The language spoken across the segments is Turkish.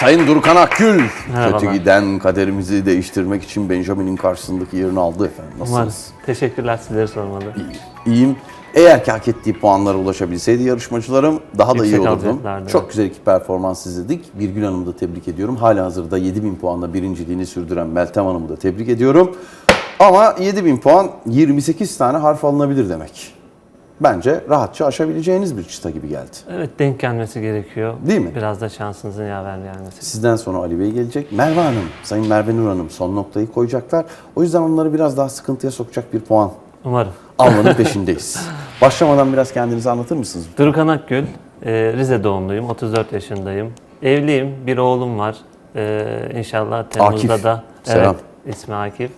Sayın Durkan Akgül, Merhabalar. kötü giden kaderimizi değiştirmek için Benjamin'in karşısındaki yerini aldı efendim. Umarım. Nasılsınız? Teşekkürler sizleri sormalı. İyiyim. Eğer ki hak ettiği puanlara ulaşabilseydi yarışmacılarım daha da iyi Yüksek olurdum. Çok güzel iki performans izledik. Birgül Hanım'ı da tebrik ediyorum. Hala hazırda 7000 puanla birinciliğini sürdüren Meltem Hanım'ı da tebrik ediyorum. Ama 7000 puan 28 tane harf alınabilir demek. Bence rahatça aşabileceğiniz bir çıta gibi geldi. Evet denk gelmesi gerekiyor. Değil mi? Biraz da şansınızın yaver gelmesi. Sizden sonra Ali Bey gelecek. Merve Hanım, Sayın Merve Nur Hanım son noktayı koyacaklar. O yüzden onları biraz daha sıkıntıya sokacak bir puan Umarım. almanın peşindeyiz. Başlamadan biraz kendinizi anlatır mısınız? Durukan Akgül, e, Rize doğumluyum, 34 yaşındayım. Evliyim, bir oğlum var. E, inşallah Temmuz'da Akif. da... Selam. Evet, ismi Akif.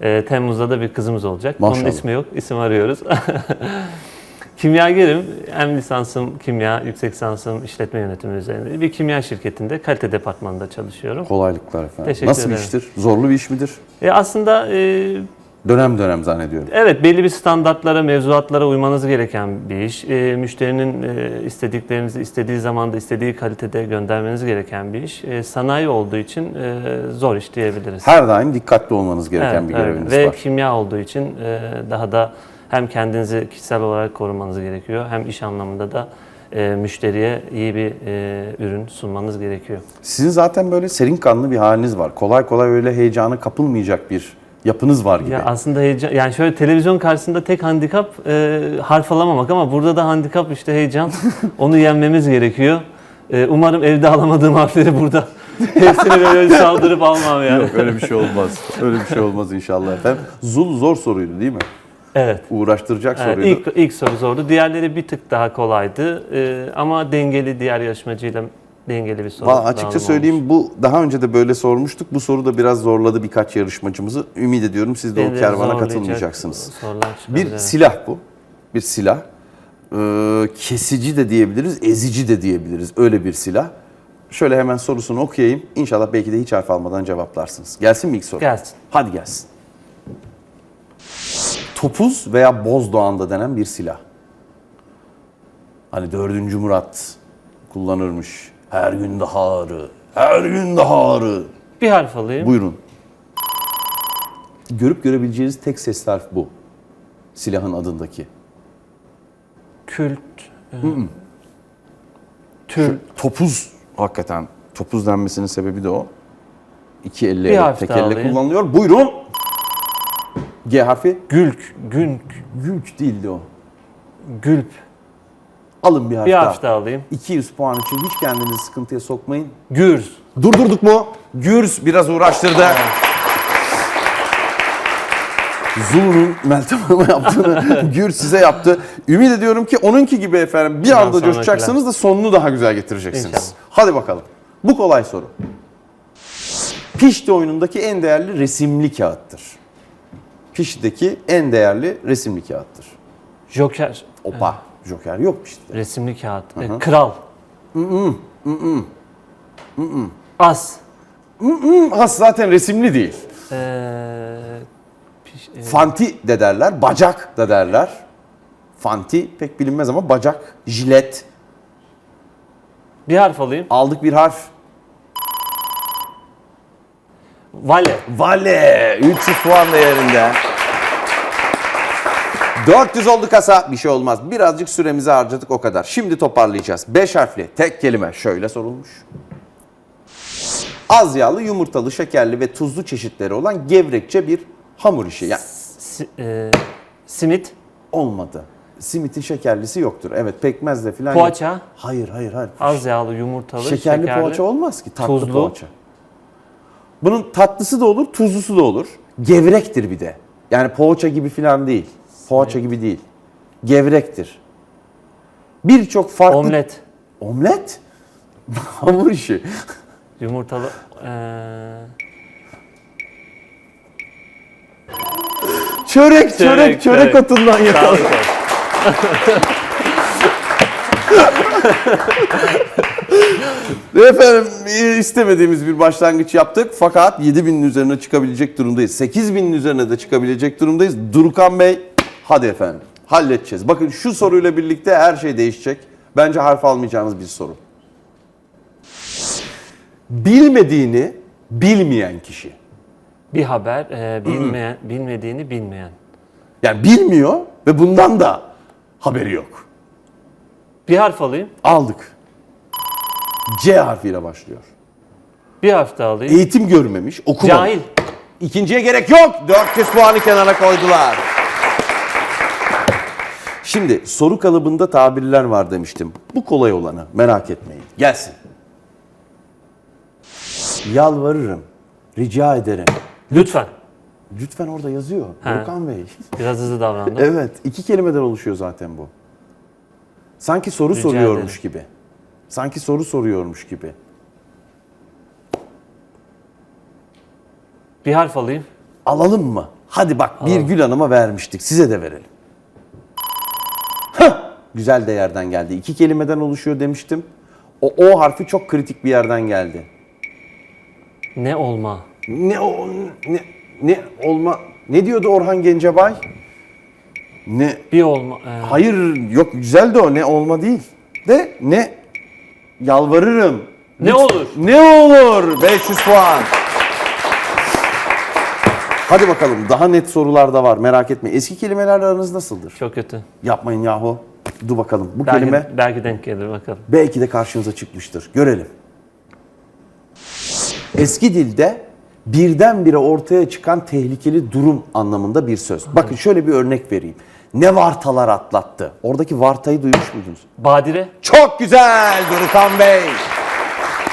E, Temmuz'da da bir kızımız olacak. Maşallah. Onun ismi yok, isim arıyoruz. Kimyagerim, hem lisansım kimya, yüksek lisansım işletme yönetimi üzerinde. Bir kimya şirketinde kalite departmanında çalışıyorum. Kolaylıklar efendim. Teşekkür Nasıl bir ederim. iştir? Zorlu bir iş midir? E, aslında e, Dönem dönem zannediyorum. Evet belli bir standartlara, mevzuatlara uymanız gereken bir iş. E, müşterinin e, istediklerinizi istediği zamanda, istediği kalitede göndermeniz gereken bir iş. E, sanayi olduğu için e, zor iş diyebiliriz. Her daim dikkatli olmanız gereken Evet, bir evet. göreviniz Ve var. kimya olduğu için e, daha da hem kendinizi kişisel olarak korumanız gerekiyor hem iş anlamında da e, müşteriye iyi bir e, ürün sunmanız gerekiyor. Sizin zaten böyle serin kanlı bir haliniz var. Kolay kolay öyle heyecana kapılmayacak bir yapınız var gibi. Ya aslında heyecan, yani şöyle televizyon karşısında tek handikap e, harf alamamak ama burada da handikap işte heyecan. Onu yenmemiz gerekiyor. E, umarım evde alamadığım harfleri burada hepsini böyle saldırıp almam yani. Yok öyle bir şey olmaz. Öyle bir şey olmaz inşallah efendim. Zul zor soruydu değil mi? Evet. Uğraştıracak Evet, soruydu. ilk, ilk soru zordu. Diğerleri bir tık daha kolaydı. E, ama dengeli diğer yarışmacıyla dengeli bir soru. Valla açıkça söyleyeyim bu daha önce de böyle sormuştuk. Bu soru da biraz zorladı birkaç yarışmacımızı. Ümit ediyorum siz de olmuş. o kervana katılmayacaksınız. Bir silah bu. Bir silah. Ee, kesici de diyebiliriz, ezici de diyebiliriz. Öyle bir silah. Şöyle hemen sorusunu okuyayım. İnşallah belki de hiç harf almadan cevaplarsınız. Gelsin mi ilk soru? Gelsin. Hadi gelsin. Topuz veya bozdoğanda denen bir silah. Hani 4. Murat kullanırmış. Her gün daha ağrı, her gün daha ağrı. Bir harf alayım. Buyurun. Görüp görebileceğiniz tek sesli harf bu. Silahın adındaki. Kült. e, Tül. Topuz hakikaten. Topuz denmesinin sebebi de o. İki elle, Bir harf tek daha elle alayım. kullanılıyor. Buyurun. G harfi. Gülk. Günk. Gülç değildi o. Gülp. Alın bir harf Bir harf daha alayım. 200 puan için hiç kendinizi sıkıntıya sokmayın. Gürz. Durdurduk mu? Gürs biraz uğraştırdı. Zulu'nun Meltem Hanım'a yaptığını Gürs size yaptı. Ümit ediyorum ki onunki gibi efendim bir Bundan anda coşacaksınız da sonunu daha güzel getireceksiniz. İnşallah. Hadi bakalım. Bu kolay soru. Pişti oyunundaki en değerli resimli kağıttır. Pişti'deki en değerli resimli kağıttır. Joker. Opa. Joker yok Pişti'de. Resimli kağıt. E, Kral. As. Has zaten resimli değil. Ee, piş, e, Fanti de derler, bacak da derler. Fanti pek bilinmez ama bacak, jilet. bir harf alayım. Aldık bir harf. Vale. Vale. 300 puan değerinde. 400 oldu kasa. Bir şey olmaz. Birazcık süremizi harcadık o kadar. Şimdi toparlayacağız. 5 harfli tek kelime şöyle sorulmuş. Az yağlı, yumurtalı, şekerli ve tuzlu çeşitleri olan gevrekçe bir hamur işi. Yani Si- e, simit. olmadı. Simitin şekerlisi yoktur. Evet pekmezle falan. Poğaça. Hayır hayır hayır. Az yağlı, yumurtalı, şekerli, şekerli. poğaça olmaz ki tatlı tuzlu. poğaça. Bunun tatlısı da olur, tuzlusu da olur. Gevrektir bir de. Yani poğaça gibi falan değil. Poğaça gibi değil. Gevrektir. Birçok farklı... Omlet. Omlet? Hamur işi. Yumurtalı. E, Çörek, çörek, çörek, çörek. otundan yakaladım. Efendim e, istemediğimiz bir başlangıç yaptık fakat 7000'in üzerine çıkabilecek durumdayız. 8000'in üzerine de çıkabilecek durumdayız. Durkan Bey hadi efendim halledeceğiz. Bakın şu soruyla birlikte her şey değişecek. Bence harf almayacağınız bir soru. Bilmediğini bilmeyen kişi. Bir haber e, bilmeyen, bilmediğini bilmeyen. Yani bilmiyor ve bundan da haberi yok. Bir harf alayım. Aldık. C harfiyle başlıyor. Bir harf daha alayım. Eğitim görmemiş, okumamış. Cahil. İkinciye gerek yok. 400 puanı kenara koydular. Şimdi soru kalıbında tabirler var demiştim. Bu kolay olanı merak etmeyin. Gelsin. Yalvarırım, rica ederim. Lütfen. Lütfen orada yazıyor. He. Volkan Bey. Biraz hızlı davrandım. Evet, iki kelimeden oluşuyor zaten bu. Sanki soru Rica soruyormuş gibi. Sanki soru soruyormuş gibi. Bir harf alayım. Alalım mı? Hadi bak bir Gül Hanım'a vermiştik. Size de verelim. Güzel de yerden geldi. İki kelimeden oluşuyor demiştim. O O harfi çok kritik bir yerden geldi. Ne olma. Ne o ne ne olma ne diyordu Orhan Gencebay? Ne Bir olma. e, hayır yok güzel de o ne olma değil. De ne yalvarırım. ne olur? Ne olur 500 puan. Hadi bakalım daha net sorular da var merak etme. Eski kelimelerle aranız nasıldır? Çok kötü. Yapmayın yahu. Dur bakalım. Bu Belki, kelime belki denk gelir bakalım. belki de karşınıza çıkmıştır. Görelim. Eski dilde birdenbire ortaya çıkan tehlikeli durum anlamında bir söz. Bakın şöyle bir örnek vereyim. Ne vartalar atlattı. Oradaki vartayı duymuş muydunuz? Badire. Çok güzel Durukan Bey.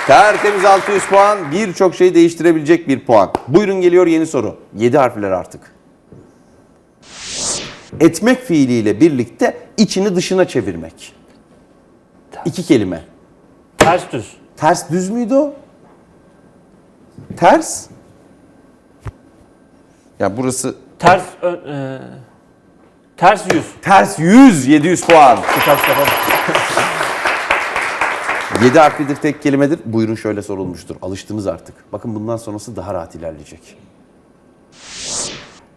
Tertemiz 600 puan. Birçok şeyi değiştirebilecek bir puan. Buyurun geliyor yeni soru. 7 harfler artık. Etmek fiiliyle birlikte içini dışına çevirmek. İki kelime. Ters düz. Ters düz müydü o? Ters? Ya burası Ters ön, e, ters yüz. ters 100 700 puan. Ters yapalım. 7 harflidir tek kelimedir. Buyurun şöyle sorulmuştur. Alıştınız artık. Bakın bundan sonrası daha rahat ilerleyecek.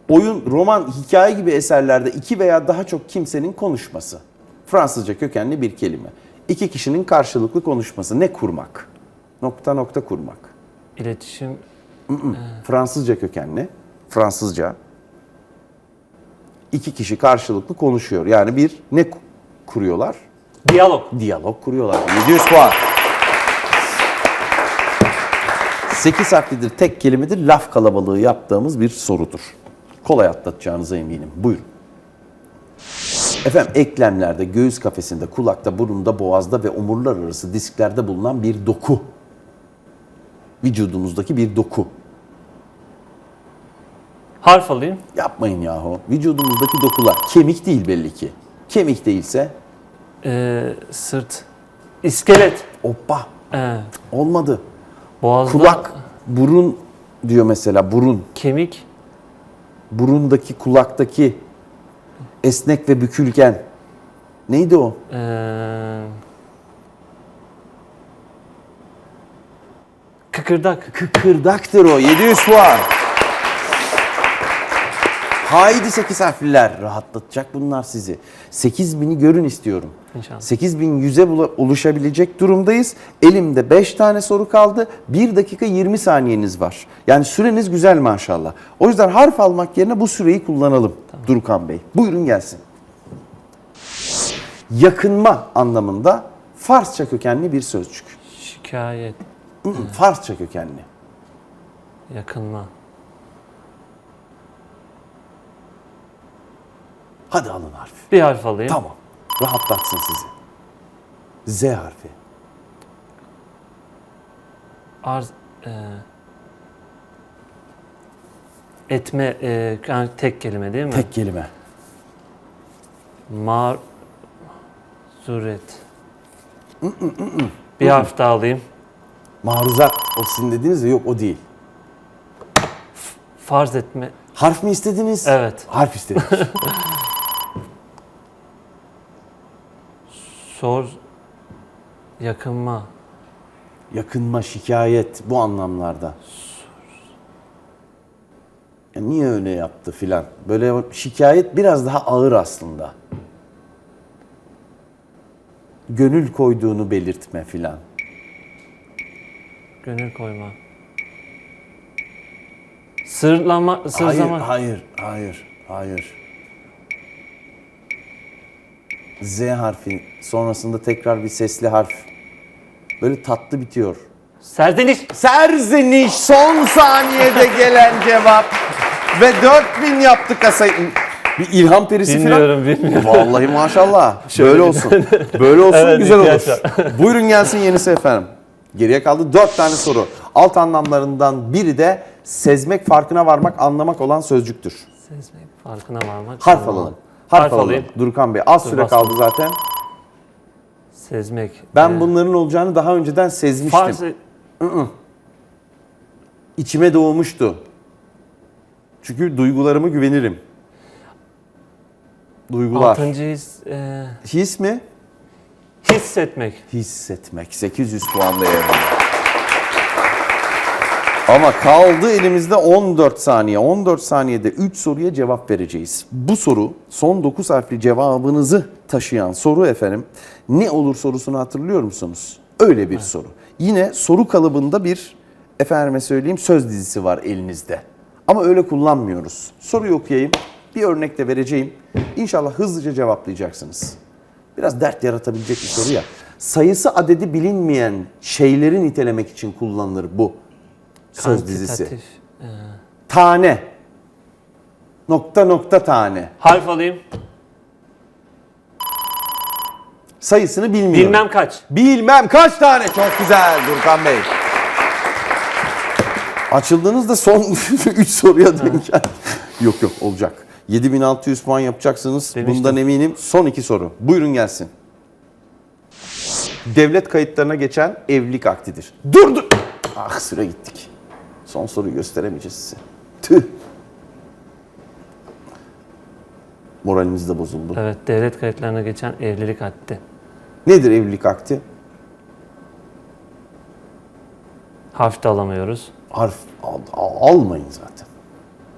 Oyun, roman, hikaye gibi eserlerde iki veya daha çok kimsenin konuşması. Fransızca kökenli bir kelime. İki kişinin karşılıklı konuşması. Ne kurmak? Nokta nokta kurmak. İletişim. Fransızca kökenli. Fransızca. İki kişi karşılıklı konuşuyor. Yani bir ne ku- kuruyorlar? Diyalog. Diyalog kuruyorlar. 700 puan. 8 harflidir, tek kelimedir, laf kalabalığı yaptığımız bir sorudur. Kolay atlatacağınıza eminim. Buyurun. Efendim eklemlerde, göğüs kafesinde, kulakta, burunda, boğazda ve omurlar arası disklerde bulunan bir doku. Vücudumuzdaki bir doku. Harf alayım. Yapmayın yahu. Vücudumuzdaki dokular. Kemik değil belli ki. Kemik değilse E, sırt. İskelet. hoppa E, olmadı. boğazda. Kulak, burun diyor mesela burun. Kemik. Burundaki, kulaktaki esnek ve bükülgen. Neydi o? E, kıkırdak. Kıkırdaktır o. 700 puan. Haydi 8 harfliler. Rahatlatacak bunlar sizi. 8000'i görün istiyorum. İnşallah. 8100'e bula- ulaşabilecek durumdayız. Elimde 5 tane soru kaldı. 1 dakika 20 saniyeniz var. Yani süreniz güzel maşallah. O yüzden harf almak yerine bu süreyi kullanalım Durukan Bey. Buyurun gelsin. Yakınma anlamında Farsça kökenli bir sözcük. Şikayet. Farsça kökenli. Yakınma. Hadi alın harfi. Bir harf alayım. Tamam. Rahatlatsın sizi. Z harfi. Arz. e, etme. E, yani tek kelime değil mi? Tek kelime. Mazuret. Bir harf daha alayım. Maruzat. O sizin dediğiniz de yok o değil. Farz etme. Harf mi istediniz? Evet. Harf istedik. Sor. Yakınma. Yakınma, şikayet bu anlamlarda. Ya niye öyle yaptı filan. Böyle şikayet biraz daha ağır aslında. Gönül koyduğunu belirtme filan. Gönül koyma. Sırlama, Hayır, sırzama. hayır, hayır, hayır. Z harfi sonrasında tekrar bir sesli harf. Böyle tatlı bitiyor. Serzeniş. Serzeniş son saniyede gelen cevap. Ve 4000 yaptı kasayı. Bir ilham perisi falan. Bilmiyorum, bilmiyorum. Vallahi maşallah. Böyle olsun. Böyle olsun Evet, güzel olur. ihtiyaç Buyurun gelsin yenisi efendim. Geriye kaldı 4 tane soru. Alt anlamlarından biri de sezmek, farkına varmak, anlamak olan sözcüktür. Sezmek, farkına varmak. Harf alalım. Harf, Harf alalım. alayım. Durkan Bey az Dur, süre bastım. kaldı zaten. Sezmek. Ben Ee, bunların olacağını daha önceden sezmiştim. Farsı, İçime doğmuştu. Çünkü duygularıma güvenirim. Duygular. altıncı his, e, His mi? hissetmek. Hissetmek. 800 puan değerinde. Ama kaldı elimizde 14 saniye. 14 saniyede 3 soruya cevap vereceğiz. Bu soru son 9 harfli cevabınızı taşıyan soru efendim. Ne olur sorusunu hatırlıyor musunuz? Öyle bir soru. Yine soru kalıbında bir efendime söyleyeyim söz dizisi var elinizde. Ama öyle kullanmıyoruz. Soruyu okuyayım. Bir örnek de vereceğim. İnşallah hızlıca cevaplayacaksınız. Biraz dert yaratabilecek bir soru ya. Sayısı adedi bilinmeyen şeyleri nitelemek için kullanılır bu söz dizisi. E, Tane. Nokta nokta tane. harf alayım. Sayısını bilmiyorum. Bilmem kaç. Bilmem kaç tane. Çok güzel Durkan Bey. Açıldığınızda son 3 soruya denk Yok yok olacak. 7600 puan yapacaksınız. Demiştim. Bundan eminim. Son iki soru. Buyurun gelsin. Devlet kayıtlarına geçen evlilik aktidir. Dur dur. Ah süre gittik. Son soruyu gösteremeyeceğiz size. Tüh. Moralimiz de bozuldu. Evet, devlet kayıtlarına geçen evlilik haddi. Nedir evlilik akti? Harf de alamıyoruz. Harf al- al- almayın zaten.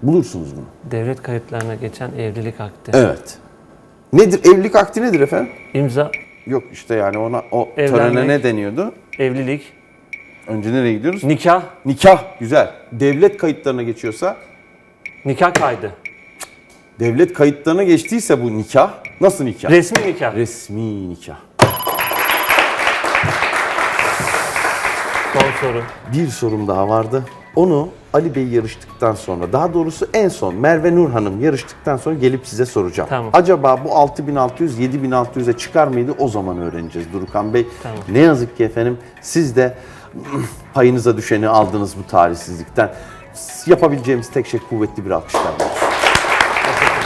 Bulursunuz bunu. Devlet kayıtlarına geçen evlilik akdi. Evet. Nedir? Evlilik akti nedir efendim? İmza, Yok işte yani ona o Evlenmek. törene ne deniyordu? evlilik, Önce nereye gidiyoruz? nikah, Nikah. Güzel. Devlet kayıtlarına geçiyorsa, nikah kaydı. devlet kayıtlarına geçtiyse bu nikah, nasıl nikah? Resmi nikah. Resmi nikah. Son soru. Bir sorum daha vardı. Onu Ali Bey yarıştıktan sonra, daha doğrusu en son Merve Nur Hanım yarıştıktan sonra gelip size soracağım. Tamam. Acaba bu 6600 7600'e çıkar mıydı? O zaman öğreneceğiz Durukan Bey. Tamam. Ne yazık ki efendim siz de payınıza düşeni aldınız bu talihsizlikten. Yapabileceğimiz tek şey kuvvetli bir alkışlar.